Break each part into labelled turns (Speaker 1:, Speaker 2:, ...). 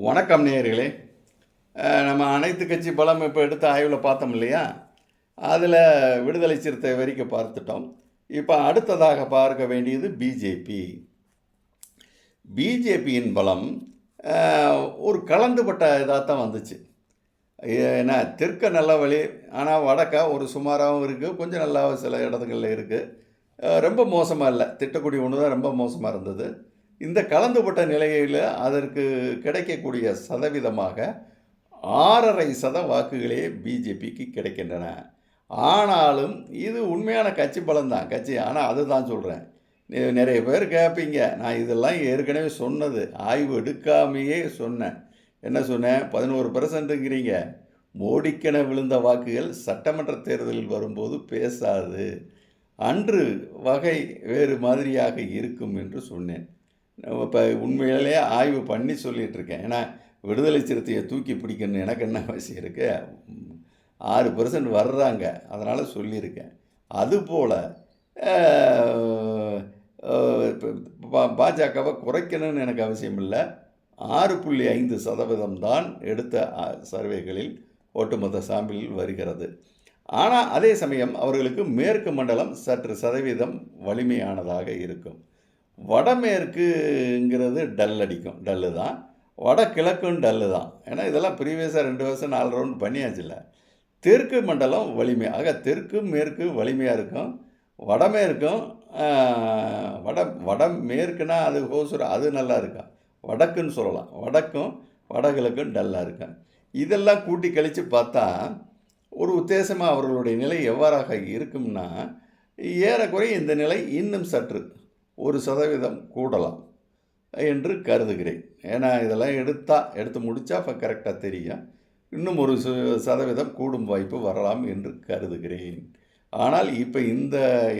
Speaker 1: வணக்கம் நேயர்களே. நம்ம அனைத்து கட்சி பலம் இப்போ எடுத்த ஆய்வில் பார்த்தோம் இல்லையா? அதில் விடுதலை சிறுத்தை வரைக்கும் பார்த்துட்டோம். இப்போ அடுத்ததாக பார்க்க வேண்டியது பிஜேபி பிஜேபியின் பலம் ஒரு கலந்துபட்ட இதாக தான் வந்துச்சு. ஏன்னா தெற்க நல்ல வழி ஆனால் வடக்க ஒரு சுமாராகவும் இருக்குது கொஞ்சம் நல்லா சில இடத்துங்களில் இருக்குது ரொம்ப மோசமாக இல்லை. திட்டக்குடி ஒன்று தான் ரொம்ப மோசமாக இருந்தது. இந்த கலந்துபட்ட நிலையில் அதற்கு கிடைக்கக்கூடிய சதவீதமாக ஆறரை சத வாக்குகளே பிஜேபிக்கு கிடைக்கின்றன. ஆனாலும் இது உண்மையான கட்சி பலம்தான். கட்சி ஆனால் அதுதான் சொல்கிறேன் நிறைய பேர் கேட்பீங்க நான் இதெல்லாம் ஏற்கனவே சொன்னது ஆய்வு எடுக்காமையே சொன்னேன். என்ன சொன்னேன்? பதினோரு பெர்சன்ட்டுங்கிறீங்க மோடிக்கென விழுந்த வாக்குகள் சட்டமன்ற தேர்தலில் வரும்போது பேசாது. அன்று வகை வேறு மாதிரியாக இருக்கும் என்று சொன்னேன். இப்போ உண்மையிலேயே ஆய்வு பண்ணி சொல்லிகிட்ருக்கேன் ஏன்னா விடுதலை சிறுத்தையை தூக்கி பிடிக்கணும் எனக்கு என்ன அவசியம் இருக்குது ஆறு பர்சன்ட் வர்றாங்க. அதனால் சொல்லியிருக்கேன். அதுபோல் பாஜகவை குறைக்கணும்னு எனக்கு அவசியம் இல்லை. ஆறு புள்ளி ஐந்து சதவீதம் தான் எடுத்த சர்வேகளில் ஒட்டுமொத்த சாம்பிளில் வருகிறது. ஆனால் அதே சமயம் அவர்களுக்கு மேற்கு மண்டலம் சற்று சதவீதம் வலிமையானதாக இருக்கும். வடமேற்குங்கிறது டல் அடிக்கும் டல்லு தான். வடகிழக்கும் டல்லு தான். ஏன்னா இதெல்லாம் ப்ரீவியஸாக ரெண்டு வருஷம் நாலு ரவுண்ட் பண்ணியாச்சுல்ல. தெற்கு மண்டலம் வலிமை ஆக தெற்கு மேற்கு வலிமையாக இருக்கும். வடமேற்கும் வட வடமேற்குனா அது ஹோசூர் அது நல்லா இருக்கும் வடக்குன்னு சொல்லலாம். வடக்கும் வடகிழக்கும் டல்லாக இருக்கும் இதெல்லாம் கூட்டி கழித்து பார்த்தா ஒரு உத்தேசமாக அவர்களுடைய நிலை எவ்வாறாக இருக்கும்னா ஏறக்குறைய இந்த நிலை இன்னும் சற்று ஒரு சதவீதம் கூடலாம் என்று கருதுகிறேன். ஏன்னா இதெல்லாம் எடுத்தால் எடுத்து முடித்தா இப்போ கரெக்டாக தெரியும். இன்னும் ஒரு சதவீதம் கூடும் வாய்ப்பு வரலாம் என்று கருதுகிறேன். ஆனால் இப்போ இந்த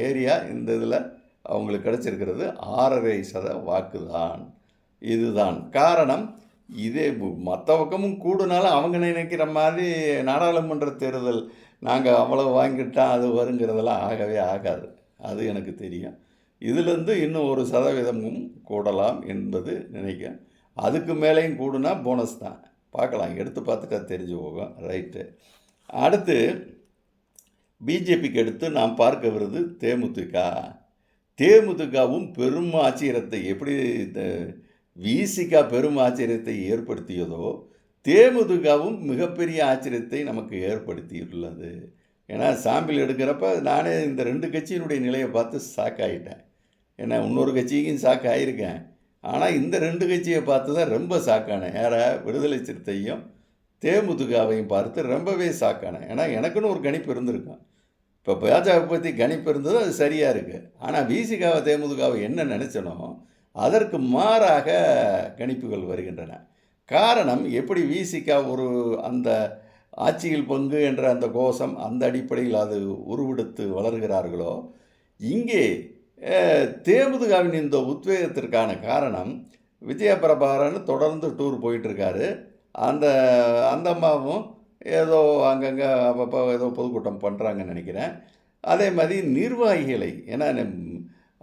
Speaker 1: ஏரியா இந்த இதில் அவங்களுக்கு கிடச்சிருக்கிறது ஆறரை சத வாக்கு தான் இதுதான் காரணம். இதே மற்ற பக்கமும் கூடுனாலும் அவங்க நினைக்கிற மாதிரி நாடாளுமன்ற தேர்தல் நாங்கள் அவ்வளோ வாங்கிட்டால் அது வருங்கிறதெல்லாம் ஆகவே ஆகாது. அது எனக்கு தெரியும். இதிலிருந்து இன்னும் ஒரு சதவீதமும் கூடலாம் என்பது நினைக்கிறேன். அதுக்கு மேலேயும் கூடுனா போனஸ் தான். பார்க்கலாம். எடுத்து பார்த்துட்டா தெரிஞ்சு போகும். ரைட்டு அடுத்து பிஜேபிக்கு அடுத்து நாம் பார்க்கவிருது தேமுதிக. தேமுதிகவும் பெரும் ஆச்சரியத்தை எப்படி விசிகா பெரும் ஆச்சரியத்தை ஏற்படுத்தியதோ தேமுதிகவும் மிகப்பெரிய ஆச்சரியத்தை நமக்கு ஏற்படுத்தியுள்ளது. ஏன்னா சாம்பிள் எடுக்கிறப்ப நானே இந்த ரெண்டு கட்சியினுடைய நிலையை பார்த்து ஷாக் ஆகிட்டேன் ஏன்னா இன்னொரு கட்சிக்கும் சாக்கு ஆகியிருக்கேன் ஆனால் இந்த ரெண்டு கட்சியை பார்த்து தான் ரொம்ப சாக்கானேன் யார? விடுதலை சிறுத்தையும் தேமுதுகாவையும் பார்த்து ரொம்பவே சாக்கானேன் ஏன்னா எனக்குன்னு ஒரு கணிப்பு இருந்திருக்கும். இப்போ பாஜக பற்றி கணிப்பு இருந்தது அது சரியாக இருக்குது ஆனால் விசிகாவை தேமுதுகாவை என்ன நினச்சனோ அதற்கு மாறாக கணிப்புகள் வருகின்றன. காரணம் எப்படி விசிகா ஒரு அந்த ஆட்சியில் பங்கு என்ற அந்த கோஷம் அந்த அடிப்படையில் அது உருவெடுத்து வளர்கிறார்களோ இங்கே தேமுதுகாவின் இந்த உத்வேகத்திற்கான காரணம் விஜய பிரபாகரன் தொடர்ந்து டூர் போயிட்டுருக்காரு. அந்த அந்த அம்மாவும் ஏதோ அங்கங்கே அப்பப்போ ஏதோ பொதுக்கூட்டம் பண்ணுறாங்கன்னு நினைக்கிறேன். அதே மாதிரி நிர்வாகிகளை ஏன்னா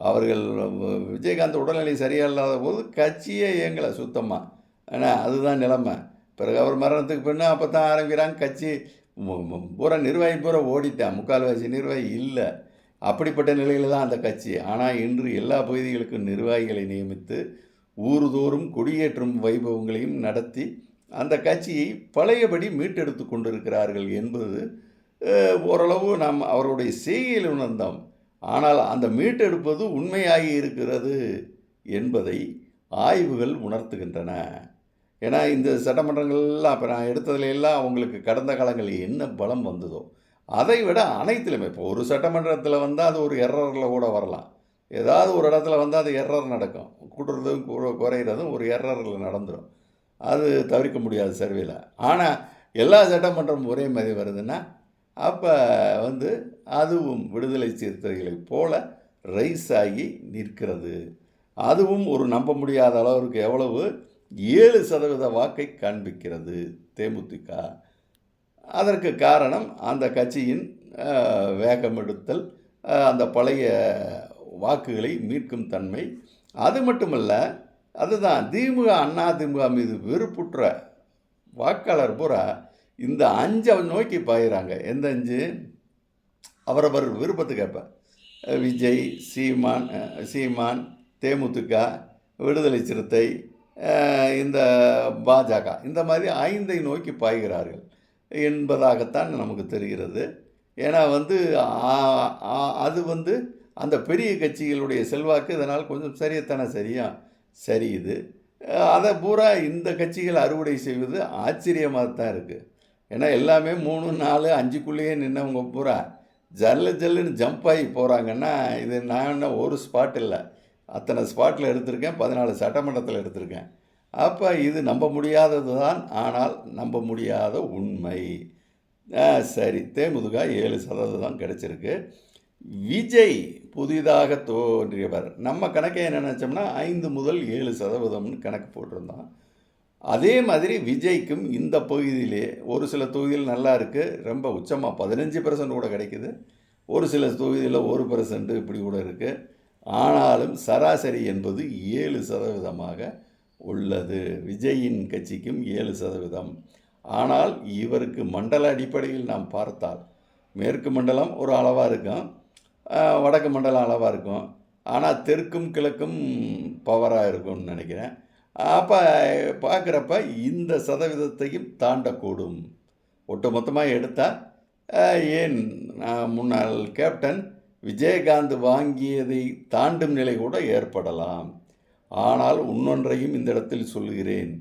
Speaker 1: அவர்கள் விஜயகாந்த் உடல்நிலை சரியில்லாத போது கட்சியே இயங்கலை சுத்தமாக ஏன்னா அதுதான் நிலைமை. பிறகு அவர் மரணத்துக்கு பின்னே அப்போ தான் ஆரம்பிக்கிறாங்க கட்சி. பூரா நிர்வாகி பூரா ஓடிட்டேன். முக்கால்வாசி நிர்வாகி இல்லை. அப்படிப்பட்ட நிலையில் தான் அந்த கட்சி. ஆனால் இன்று எல்லா பகுதிகளுக்கும் நிர்வாகிகளை நியமித்து ஊர்தோறும் கொடியேற்றும் வைபவங்களையும் நடத்தி அந்த கட்சியை பழையபடி மீட்டெடுத்து கொண்டிருக்கிறார்கள் என்பது ஓரளவு நாம் அவருடைய செய்கையில் உணர்ந்தோம். ஆனால் அந்த மீட்டெடுப்பது உண்மையாகி இருக்கிறது என்பதை ஆய்வுகள் உணர்த்துகின்றன. ஏன்னா இந்த சட்டமன்றங்கள்லாம் இப்போ நான் எடுத்ததுல எல்லாம் அவங்களுக்கு கடந்த காலங்களில் என்ன பலம் வந்ததோ அதை விட அனைத்திலுமே இப்போ ஒரு சட்டமன்றத்தில் வந்தால் அது ஒரு எரரில் கூட வரலாம். ஏதாவது ஒரு இடத்துல வந்தால் அது எரர் நடக்கும். கூடுறதும் குறையிறதும் ஒரு எரரில் நடந்துடும் அது தவிர்க்க முடியாது சர்வேல. ஆனால் எல்லா சட்டமன்றமும் ஒரே மாதிரி வருதுன்னா அப்போ வந்து அதுவும் விடுதலை சிறுத்தைகளைப் போல ரைஸ் ஆகி நிற்கிறது. அதுவும் ஒரு நம்ப முடியாத அளவிற்கு எவ்வளவு? ஏழு சதவீத வாக்கை காண்பிக்கிறது. தேமுதிக அதற்கு காரணம் அந்த கட்சியின் வேகமெடுத்தல் அந்த பழைய வாக்குகளை மீட்கும் தன்மை. அது மட்டுமல்ல அதுதான் திமுக அண்ணா திமுக மீது வெறுப்புற்ற வாக்காளர் பூரா இந்த அஞ்சை நோக்கி பாயிறாங்க. எந்த அஞ்சு? அவரவர் விருப்பத்து கேட்பேன் விஜய் சீமான் சீமான் தேமுதிக விடுதலை சிறுத்தை இந்த பாஜக இந்த மாதிரி ஐந்தை நோக்கி பாய்கிறார்கள். என்பதாகத்தான் நமக்கு தெரிகிறது. ஏன்னா வந்து அது வந்து அந்த பெரிய கட்சிகளுடைய செல்வாக்கு இதனால் கொஞ்சம் சரியத்தானே சரியாக சரியுது அதை பூரா இந்த கட்சிகள் அறுவடை செய்வது ஆச்சரியமாக தான் இருக்குது ஏன்னா எல்லாமே மூணு நாலு அஞ்சுக்குள்ளேயே நின்னவங்க பூரா ஜல்லு ஜல்லுன்னு ஜம்ப் ஆகி போகிறாங்கன்னா இது நான் என்ன ஒரு ஸ்பாட் இல்லை. அத்தனை ஸ்பாட்டில் எடுத்திருக்கேன் பதினாலு சட்டமன்றத்தில் எடுத்திருக்கேன். அப்போ இது நம்ப முடியாதது தான் ஆனால் நம்ப முடியாத உண்மை. சரி. தேமுதுகா ஏழு சதவீதம் கிடைச்சிருக்கு. விஜய் புதிதாக தோன்றியவர். நம்ம கணக்கை என்ன நினச்சோம்னா ஐந்து முதல் ஏழு சதவீதம்னு கணக்கு போட்டிருந்தோம் அதே மாதிரி விஜய்க்கும் இந்த பகுதியிலே ஒரு சில தொகுதியில் நல்லா இருக்குது ரொம்ப உச்சமாக பதினஞ்சு பர்சன்ட் கூட கிடைக்குது. ஒரு சில தொகுதியில் ஒரு பர்சன்ட் இப்படி கூட இருக்குது ஆனாலும் சராசரி என்பது ஏழு சதவீதமாக உள்ளது. விஜயின் கட்சிக்கும் ஏழு சதவீதம். ஆனால் இவருக்கு மண்டல அடிப்படையில் நாம் பார்த்தால் மேற்கு மண்டலம் ஒரு அளவாக இருக்கும் வடக்கு மண்டலம் அளவாக இருக்கும். ஆனால் தெற்கும் கிழக்கும் பவராக இருக்கும்னு நினைக்கிறேன். அப்போ பார்க்குறப்ப இந்த சதவீதத்தையும் தாண்டக்கூடும். ஒட்டுமொத்தமாக எடுத்தால் ஏன் முன்னாள் கேப்டன் விஜயகாந்த் வாங்கியதை தாண்டும் நிலை கூட ஏற்படலாம். ஆனால் இன்னொன்றையும் இந்த இடத்தில் சொல்லுகிறேன்.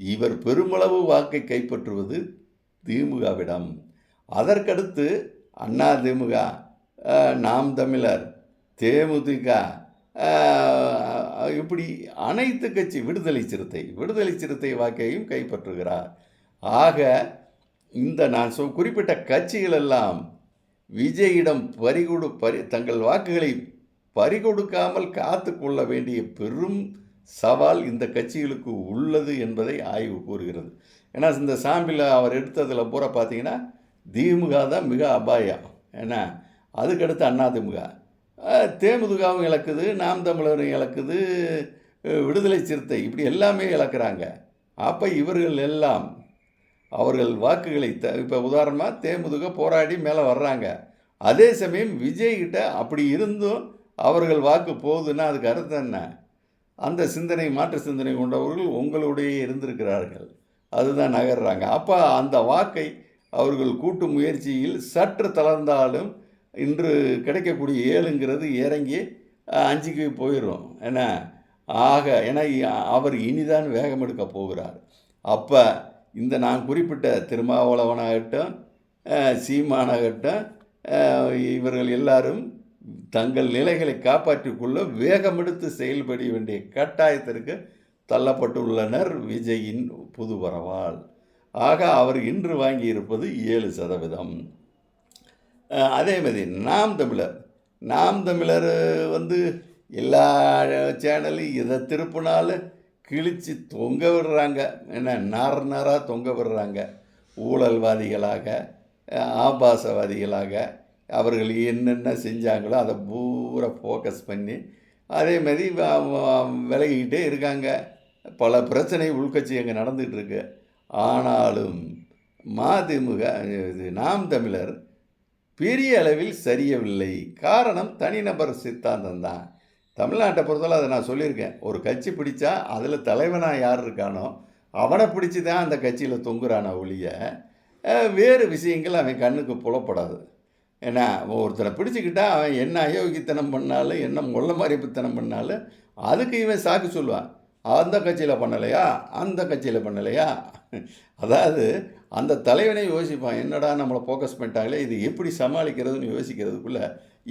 Speaker 1: இவர் பெருமளவு வாக்கை கைப்பற்றுவது திமுகவிடம். அதற்கடுத்து அண்ணா திமுக நாம் தமிழர் தேமுதிக இப்படி அனைத்து கட்சி விடுதலை சிறுத்தை விடுதலை சிறுத்தை வாக்கையும் கைப்பற்றுகிறார். ஆக இந்த நான் சொ குறிப்பிட்ட கட்சிகள் எல்லாம் விஜயிடம் பறிகொடு பறி தங்கள் வாக்குகளை பறிகொடுக்காமல் காத்து கொள்ள வேண்டிய பெரும் சவால் இந்த கட்சிகளுக்கு உள்ளது என்பதை ஆய்வு கூறுகிறது. ஏன்னா இந்த சாம்பில் அவர் எடுத்ததில் பூரா பார்த்தீங்கன்னா திமுக தான் மிக அபாயம் ஏன்னா அதுக்கடுத்து அதிமுக அஹ், இழக்குது நாம் தமிழரும் இழக்குது விடுதலை சிறுத்தை இப்படி எல்லாமே இழக்கிறாங்க. அப்போ இவர்கள் எல்லாம் அவர்கள் வாக்குகளை த இப்போ உதாரணமாக தேமுதுக போராடி மேலே வர்றாங்க. அதே சமயம் விஜய்கிட்ட அப்படி இருந்தும் அவர்கள் வாக்கு போகுதுன்னா அதுக்கு அர்த்தம் என்ன? அந்த சிந்தனை மாற்று சிந்தனை கொண்டவர்கள் உங்களுடைய இருந்திருக்கிறார்கள். அதுதான் நகர்றாங்க. அப்போ அந்த வாக்கை அவர்கள் கூட்டு முயற்சியில் சற்று தளர்ந்தாலும் இன்று கிடைக்கக்கூடிய ஏழுங்கிறது இறங்கி அஞ்சுக்கு போயிடும் என்ன? ஆக ஏன்னா அவர் இனிதான் வேகம் எடுக்க போகிறார். அப்போ இந்த நான் குறிப்பிட்ட திருமாவளவனாகட்டும் சீமானாகட்டும் இவர்கள் எல்லாரும் தங்கள் நிலைகளை காப்பாற்றிக் கொள்ள வேகமெடுத்து செயல்பட வேண்டிய கட்டாயத்திற்கு தள்ளப்பட்டுள்ளனர் விஜயின் புது வரவால் ஆக அவர் இன்று வாங்கியிருப்பது ஏழு சதவீதம். அதே மாதிரி நாம் தமிழர் நாம் தமிழர் வந்து எல்லா சேனலும் இதை திருப்பினாலும் கிழித்து தொங்க விடுறாங்க. என்ன நார் நாராக தொங்க விடுறாங்க. ஊழல்வாதிகளாக ஆபாசவாதிகளாக. அவர்கள் என்னென்ன செஞ்சாங்களோ அதை பூரா ஃபோக்கஸ் பண்ணி அதே மாதிரி விலகிக்கிட்டே இருக்காங்க. பல பிரச்சனை உள்கட்சி அங்கே நடந்துகிட்ருக்கு. ஆனாலும் மதிமுக இது நாம் தமிழர் பெரிய அளவில் சரியவில்லை. காரணம் தனிநபர் சித்தாந்தம் தான். தமிழ்நாட்டை பொறுத்தவரை அதை நான் சொல்லியிருக்கேன். ஒரு கட்சி பிடிச்சா அதில் தலைவனாக யார் இருக்கானோ அவனை பிடிச்சி தான் அந்த கட்சியில் தொங்குறான ஒழிய வேறு விஷயங்கள் அவன் கண்ணுக்கு புலப்படாது. ஏன்னா ஒருத்தரை பிடிச்சிக்கிட்டா அவன் என்ன அயோக்கியத்தனம் பண்ணாலும் என்ன முள்ள மறைப்புத்தனம் பண்ணாலும் அதுக்கு இவன் சாக்கு சொல்லுவான். அந்த கட்சியில் பண்ணலையா? அந்த கட்சியில் பண்ணலையா? அதாவது அந்த தலைவனே யோசிப்பான் என்னடா நம்மளை ஃபோக்கஸ் பண்ணிட்டாங்களே இது எப்படி சமாளிக்கிறதுன்னு யோசிக்கிறதுக்குள்ளே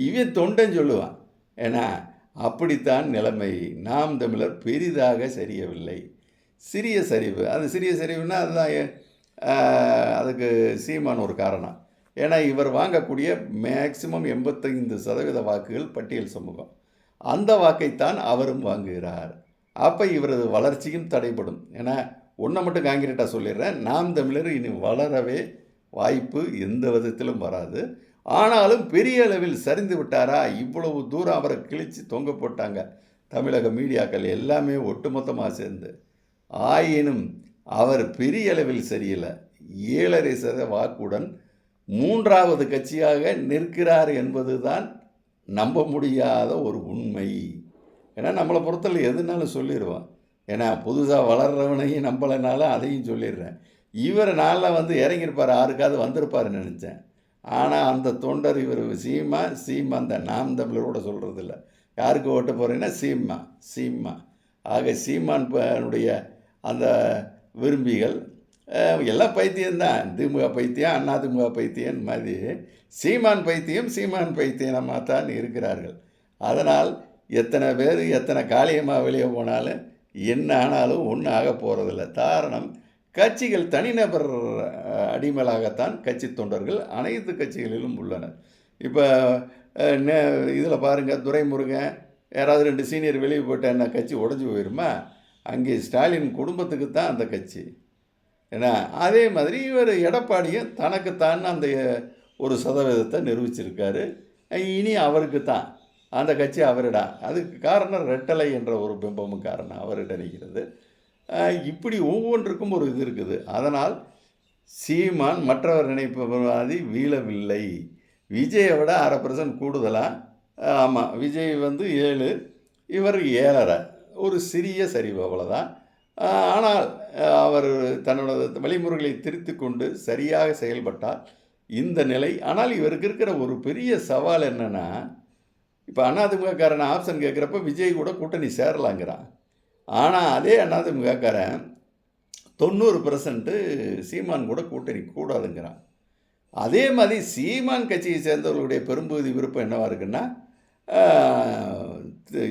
Speaker 1: இவன் தொண்டன் சொல்லுவான். ஏன்னா அப்படித்தான் நிலைமை. நாம் தமிழர் பெரிதாக சரியவில்லை. சிறிய சரிவு. அது சிறிய சரிவுன்னா அதுதான் அதுக்கு சீமான் ஒரு காரணம். ஏன்னா இவர் வாங்கக்கூடிய மேக்சிமம் எண்பத்தைந்து சதவீத வாக்குகள் பட்டியல் சமூகம். அந்த வாக்கைத்தான் அவரும் வாங்குகிறார். அப்போ இவரது வளர்ச்சியும் தடைப்படும் ஏன்னா ஒன்றை மட்டும் காங்கிரீட்டாக சொல்லிடுறேன். நாம் தமிழர் இனி வளரவே வாய்ப்பு எந்த விதத்திலும் வராது. ஆனாலும் பெரிய அளவில் சரிந்து விட்டாரா? இவ்வளவு தூரம் அவரை கிழித்து தொங்க போட்டாங்க தமிழக மீடியாக்கள் எல்லாமே ஒட்டுமொத்தமாக சேர்ந்து. ஆயினும் அவர் பெரிய அளவில் சரியில்லை. ஏழரை சத வாக்குடன் மூன்றாவது கட்சியாக நிற்கிறார் என்பதுதான் நம்ப முடியாத ஒரு உண்மை. ஏன்னா நம்மளை பொறுத்தல எதுனாலும் சொல்லிடுவான். ஏன்னா புதுசாக வளர்றவனையும் நம்பலைனாலும் அதையும் சொல்லிடுறேன். இவர் நாளில் வந்து இறங்கியிருப்பார் யாருக்காவது வந்திருப்பாருன்னு நினச்சேன். ஆனால் அந்த தொண்டர் இவர் சீமா சீமா அந்த நாம் தமிழரோட சொல்கிறதில்ல யாருக்கு ஓட்ட போகிறீங்கன்னா சீமா சீமா. ஆக சீமானுடைய அந்த விரும்பிகள் எல்லாம் பைத்தியம்தான் திமுக பைத்தியம் அண்ணா திமுக பைத்தியம் மாதிரி. சீமான் பைத்தியம் சீமான் பைத்தியனமாக தான் இருக்கிறார்கள். அதனால் எத்தனை பேர் எத்தனை காளியமாக வெளியே போனாலும் என்ன ஆனாலும் ஒன்றும் ஆக போகிறதில்ல காரணம் கட்சிகள் தனிநபர் அடிமலாகத்தான் கட்சி தொண்டர்கள் அனைத்து கட்சிகளிலும் உள்ளனர். இப்போ இதில் பாருங்கள் துரைமுருகன் யாராவது ரெண்டு சீனியர் வெளியே போட்டால் என்ன கட்சி உடஞ்சி போயிருமா? அங்கே ஸ்டாலின் குடும்பத்துக்கு தான் அந்த கட்சி. ஏன்னா அதே மாதிரி இவர் எடப்பாடியும் தனக்குத்தான் அந்த ஒரு சதவீதத்தை நிரூபிச்சிருக்காரு. இனி அவருக்கு தான் அந்த கட்சி அவரிடா. அதுக்கு காரணம் ரெட்டலை என்ற ஒரு பிம்பமும் காரணம் அவரிட நிற்கிறது. இப்படி ஒவ்வொன்றுக்கும் ஒரு இது இருக்குது. அதனால் சீமான் மற்றவர் நினைப்பது வீழவில்லை. விஜயை விட அரை பர்சன்ட் கூடுதலாக ஆமாம் விஜய் வந்து ஏழு இவர் ஏழரை. ஒரு சிறிய சரிவு அவ்வளோதான் ஆனால் அவர் தன்னோட வழிமுறைகளை திருத்தி கொண்டு சரியாக செயல்பட்டால் இந்த நிலை ஆனால் இவருக்கு இருக்கிற ஒரு பெரிய சவால் என்னென்னா இப்போ அதிமுககாரன் ஆப்ஷன் கேட்குறப்ப விஜய் கூட கூட்டணி சேரலாங்கிறான். ஆனால் அதே அதிமுககாரன் தொண்ணூறு பர்சன்ட்டு சீமான் கூட கூட்டணி கூடாதுங்கிறான். அதே மாதிரி சீமான் கட்சியை சேர்ந்தவர்களுடைய பெரும்பகுதி விருப்பம் என்னவா இருக்குன்னா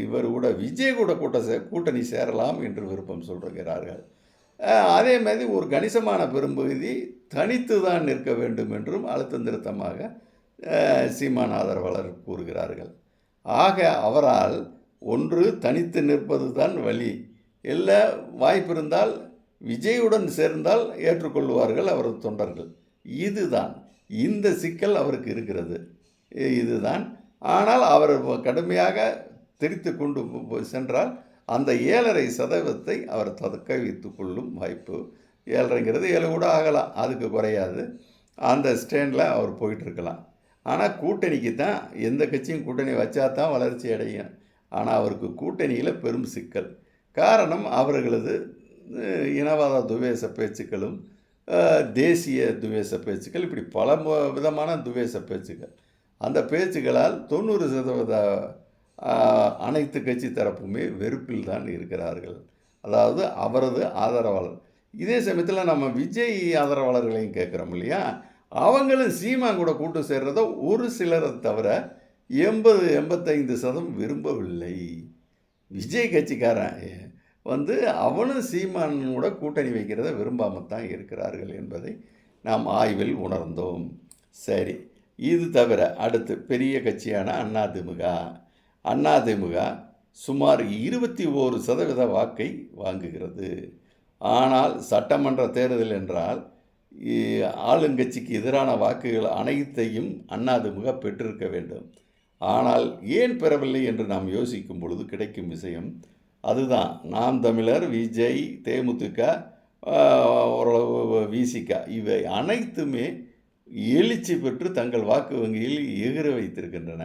Speaker 1: இவர் கூட விஜய் கூட கூட்ட சே கூட்டணி சேரலாம் என்று விருப்பம் சொல்கிறார்கள் அதே மாதிரி ஒரு கணிசமான பெரும்பகுதி தனித்து தான் நிற்க வேண்டும் என்றும் அழுத்தம் திருத்தமாக ஆஹ், சீமான் ஆதரவாளர் கூறுகிறார்கள். ஆக அவரால் ஒன்று தனித்து நிற்பது தான் வழி. இல்லை வாய்ப்பிருந்தால் விஜயுடன் சேர்ந்தால் ஏற்றுக்கொள்வார்கள் அவரது தொண்டர்கள். இதுதான் இந்த சிக்கல் அவருக்கு இருக்கிறது. இதுதான். ஆனால் அவர் கடுமையாக திரித்து கொண்டு சென்றால் அந்த ஏழரை சதவீதத்தை அவர் தக்க வைத்து கொள்ளும் வாய்ப்பு ஏழரைங்கிறது ஏழு கூட ஆகலாம் அதுக்கு குறையாது. அந்த ஸ்டேண்டில் அவர் போயிட்டுருக்கலாம். ஆனால் கூட்டணிக்கு தான் எந்த கட்சியும் கூட்டணி வச்சா தான் வளர்ச்சி அடையும். ஆனால் அவருக்கு கூட்டணியில் பெரும் சிக்கல். காரணம் அவர்களது இனவாத துவேச பேச்சுக்களும் தேசிய துவேஷ பேச்சுக்கள் இப்படி பல விதமான துவேச பேச்சுக்கள். அந்த பேச்சுக்களால் தொண்ணூறு சதவீத அனைத்து கட்சி தரப்புமே வெறுப்பில் தான் இருக்கிறார்கள். அதாவது அவரது ஆதரவாளர். இதே சமயத்தில் நம்ம விஜய் ஆதரவாளர்களையும் கேட்குறோம் இல்லையா? அவங்களும் சீமா கூட கூட்டு சேர்றத ஒரு சிலரை தவிர எண்பது எண்பத்தைந்து சதம் விரும்பவில்லை. விஜய் கட்சிக்காரன் வந்து அவனும் சீமானோட கூட்டணி வைக்கிறத விரும்பாமல் தான் இருக்கிறார்கள் என்பதை நாம் ஆய்வில் உணர்ந்தோம். சரி இது தவிர அடுத்து பெரிய கட்சியான அதிமுக அதிமுக சுமார் இருபத்தி ஓரு சதவீத வாக்கை வாங்குகிறது. ஆனால் சட்டமன்ற தேர்தல் என்றால் ஆளுங்கட்சிக்கு எதிரான வாக்குகள் அனைத்தையும் அதிமுக பெற்றிருக்க வேண்டும். ஆனால் ஏன் பெறவில்லை என்று நாம் யோசிக்கும் பொழுது கிடைக்கும் விஷயம் அதுதான். நாம் தமிழர் விஜய் தேமுதிக ஓரளவு விசிக இவை அனைத்துமே எழுச்சி பெற்று தங்கள் வாக்கு வங்கியில் எகிர வைத்திருக்கின்றன.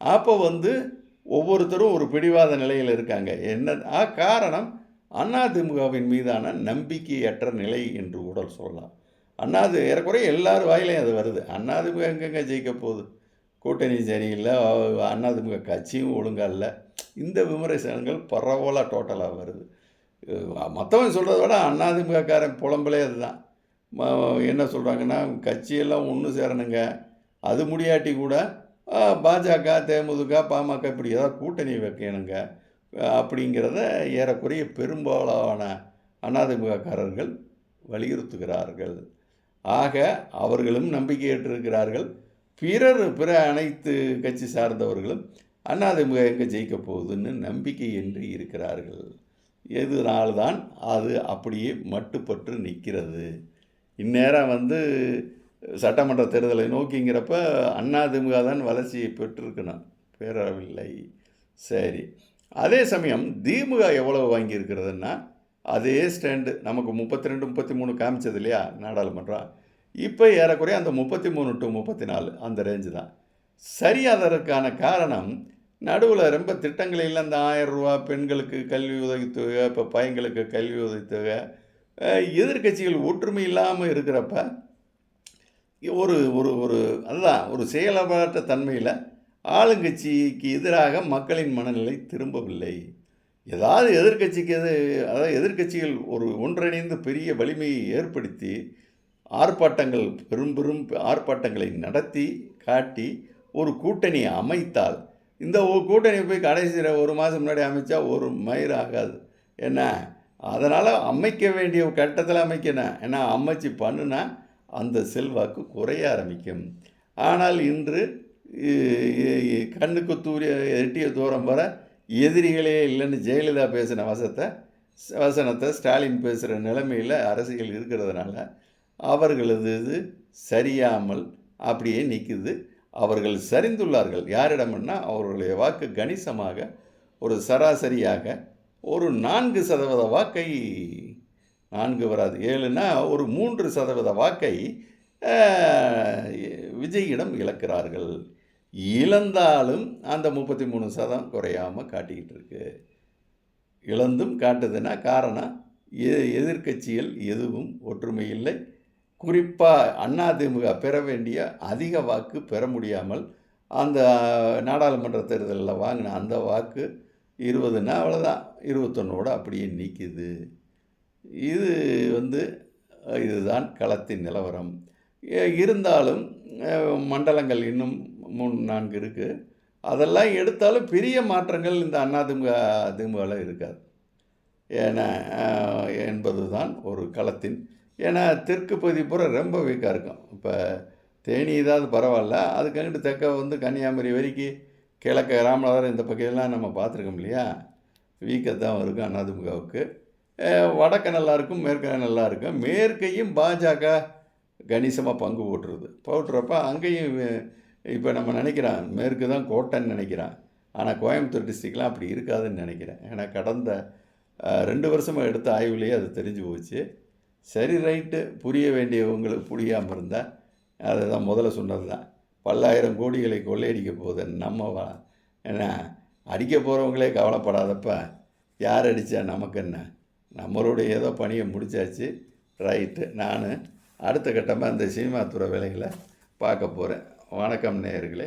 Speaker 1: அப்போ வந்து ஒவ்வொருத்தரும் ஒரு பிடிவாத நிலையில் இருக்காங்க. என்ன ஆ, காரணம் அதிமுகவின் மீதான நம்பிக்கையற்ற நிலை என்று கூட சொல்லலாம். அண்ணாது ஏறக்குறைய எல்லார் வாயிலையும் அது வருது. அதிமுக எங்கெங்க ஜெயிக்க போகுது? கூட்டணி சரியில்லை அதிமுக கட்சியும் ஒழுங்காக இல்லை. இந்த விமர்சனங்கள் பரவலாக டோட்டலாக வருது. மற்றவன் சொல்கிறத விட அதிமுகக்காரன் புலம்பலே அதுதான். என்ன சொல்கிறாங்கன்னா கட்சியெல்லாம் ஒன்று சேரணுங்க. அது முடியாட்டி கூட பாஜக தேமுதிக பாமக இப்படி ஏதாவது கூட்டணி வைக்கணுங்க. அப்படிங்கிறத ஏறக்குறைய பெரும்பாலான அதிமுகக்காரர்கள் வலியுறுத்துகிறார்கள். ஆக அவர்களும் நம்பிக்கையற்றிருக்கிறார்கள். பிறர் பிற அனைத்து கட்சி சார்ந்தவர்களும் அதிமுக எங்கே ஜெயிக்க போகுதுன்னு நம்பிக்கையின்றி இருக்கிறார்கள். எதனால்தான் அது அப்படியே மட்டுப்பட்டு நிற்கிறது. இந்நேரம் வந்து சட்டமன்ற தேர்தலை நோக்கிங்கிறப்ப அதிமுக தான் வளர்ச்சியை பெற்றிருக்கணும். பெறவில்லை சரி. அதே சமயம் திமுக எவ்வளவு வாங்கியிருக்கிறதுன்னா அதே ஸ்டாண்டு. நமக்கு முப்பத்தி ரெண்டு முப்பத்தி மூணு காமிச்சது இல்லையா நாடாளுமன்றம் இப்போ ஏறக்குறைய அந்த முப்பத்தி மூணு டு முப்பத்தி நாலு அந்த ரேஞ்சு தான். சரியாததற்கான அதற்கான காரணம் நடுவில் ரொம்ப திட்டங்கள் இல்லை. இந்த ஆயிரம் ரூபா பெண்களுக்கு கல்வி உதவித்தொகை இப்போ பையங்களுக்கு கல்வி உதவித்தொகை எதிர்கட்சிகள் எதிர்க்கட்சிகள் ஒற்றுமை இல்லாமல் இருக்கிறப்ப ஒரு ஒரு ஒரு அதுதான் ஒரு செயலபாட்ட தன்மையில் ஆளுங்கட்சிக்கு எதிராக மக்களின் மனநிலை திரும்பவில்லை. ஏதாவது எதிர்க்கட்சிக்கு எது அதாவது எதிர்க்கட்சிகள் ஒரு ஒன்றிணைந்து பெரிய வலிமையை ஏற்படுத்தி ஆர்ப்பாட்டங்கள் பெரும் பெரும் ஆர்ப்பாட்டங்களை நடத்தி காட்டி ஒரு கூட்டணி அமைத்தால் இந்த ஒரு கூட்டணி போய் கடைசியில் ஒரு மாதம் முன்னாடி அமைச்சா ஒரு மயிர் ஆகாது. என்ன? அதனால் அமைக்க வேண்டிய கட்டத்தில் அமைக்கணும். ஏன்னா அமைச்சு பண்ணுனா அந்த செல்வாக்கு குறைய ஆரம்பிக்கும். ஆனால் இன்று கண்ணுக்கு தூரிய எட்டிய தூரம் வர எதிரிகளே இல்லைன்னு ஜெயலலிதா பேசின வசத்தை வசனத்தை ஸ்டாலின் பேசுகிற நிலைமையில் அரசியல் இருக்கிறதுனால அவர்களது இது சரியாமல் அப்படியே நிற்குது அவர்கள் சரிந்துள்ளார்கள். யாரிடம்னா அவர்களுடைய வாக்கு கணிசமாக ஒரு சராசரியாக ஒரு நான்கு சதவீத வாக்கை நான்கு வராது. ஏழுனா ஒரு மூன்று சதவீத வாக்கை விஜயிடம் இழக்கிறார்கள். இழந்தாலும் அந்த முப்பத்தி மூணு சதம் குறையாமல் காட்டிக்கிட்டு இருக்கு. இழந்தும் காட்டுதுன்னா காரணம் எ- எதிர்க்கட்சிகள் எதுவும் ஒற்றுமை இல்லை. குறிப்பாக அதிமுக பெற வேண்டிய அதிக வாக்கு பெற முடியாமல் அந்த நாடாளுமன்ற தேர்தலில் வாங்கின அந்த வாக்கு இருபதுன்னா அவ்வளோதான் இருபத்தொன்னோட அப்படியே நிற்கிது இது வந்து இதுதான் களத்தின் நிலவரம். இருந்தாலும் மண்டலங்கள் இன்னும் மூணு நான்கு இருக்குது அதெல்லாம் எடுத்தாலும் பெரிய மாற்றங்கள் இந்த அதிமுக அதிமுகவில் இருக்காது. ஏன்னா என்பது தான் ஒரு களத்தின் ஏன்னா தெற்கு பகுதி பூரா ரொம்ப வீக்காக இருக்கும். இப்போ தேனி ஏதாவது பரவாயில்ல அதுக்கங்கிட்டு தெற்க வந்து கன்னியாகுமரி வரைக்கும் கிழக்க ராமநாதர் இந்த பக்கையெல்லாம் நம்ம பார்த்துருக்கோம் இல்லையா? வீக்காக தான் இருக்கும் அதிமுகவுக்கு வடக்கு நல்லா இருக்கும் மேற்க நல்லா இருக்கும் மேற்கையும் பாஜக கணிசமாக பங்கு போட்டுருது. போட்டுறப்ப அங்கேயும் இப்போ நம்ம நினைக்கிறோம் மேற்கு தான் கோட்டைன்னு நினைக்கிறான் ஆனால் கோயம்புத்தூர் டிஸ்ட்ரிக்ட்லாம் அப்படி இருக்காதுன்னு நினைக்கிறேன். ஏன்னா கடந்த ரெண்டு வருஷமாக எடுத்த ஆய்வுலேயே அது தெரிஞ்சு போச்சு. சரி ரைட்டு. புரிய வேண்டியவங்களுக்கு புரியாமல் இருந்தால் அதுதான் முதல்ல சொன்னது தான். பல்லாயிரம் கோடிகளை கொள்ளையடிக்க போகுது நம்ம என்ன ஏன்னா அடிக்க போகிறவங்களே கவலைப்படாதப்ப யார் அடித்தா நமக்கு என்ன? நம்மளுடைய ஏதோ பணியை முடிச்சாச்சு. ரைட்டு நான் அடுத்த கட்டமாக இந்த சினிமா துறை வேலைகளை பார்க்க போகிறேன் வணக்கம் நேயர்களே.